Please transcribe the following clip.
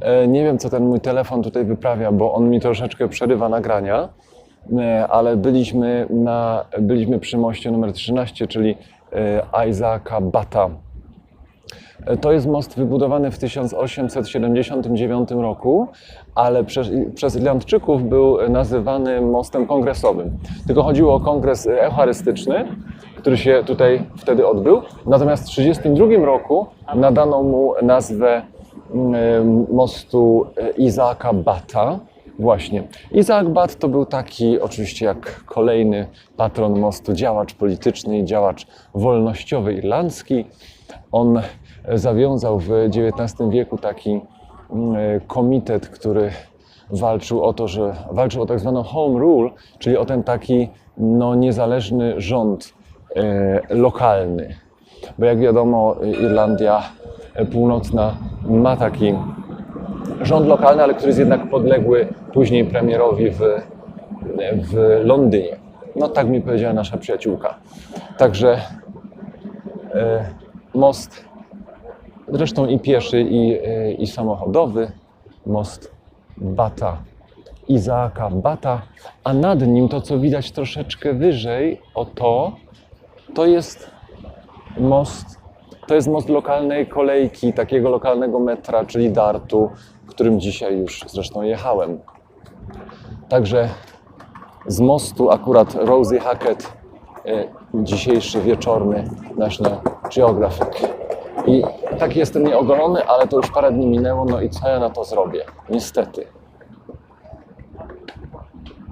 E, Nie wiem, co ten mój telefon tutaj wyprawia, bo on mi troszeczkę przerywa nagrania, E, ale byliśmy, na, byliśmy przy moście numer 13, czyli e, Isaaca Bata. To jest most wybudowany w 1879 roku, ale przez, przez Irlandczyków był nazywany mostem kongresowym. Tylko chodziło o kongres eucharystyczny, który się tutaj wtedy odbył. Natomiast w 1932 roku nadano mu nazwę mostu e, Izaaka Bata. Właśnie. Izaak Bat to był taki, oczywiście jak kolejny patron mostu, działacz polityczny i działacz wolnościowy irlandzki. On zawiązał w XIX wieku taki mm, komitet, który walczył o to, że walczył o tak zwaną home rule, czyli o ten taki no, niezależny rząd e, lokalny. Bo jak wiadomo, Irlandia Północna ma taki rząd lokalny, ale który jest jednak podległy później premierowi w, w Londynie. No tak mi powiedziała nasza przyjaciółka. Także e, most, zresztą i pieszy, i, e, i samochodowy, most Bata, Izaaka Bata, a nad nim to, co widać troszeczkę wyżej, o to, to jest most, to jest most lokalnej kolejki, takiego lokalnego metra, czyli Dartu, którym dzisiaj już zresztą jechałem. Także z mostu akurat Rosie Hackett, e, dzisiejszy wieczorny National Geographic. I tak jestem nieogolony, ale to już parę dni minęło, no i co ja na to zrobię? Niestety.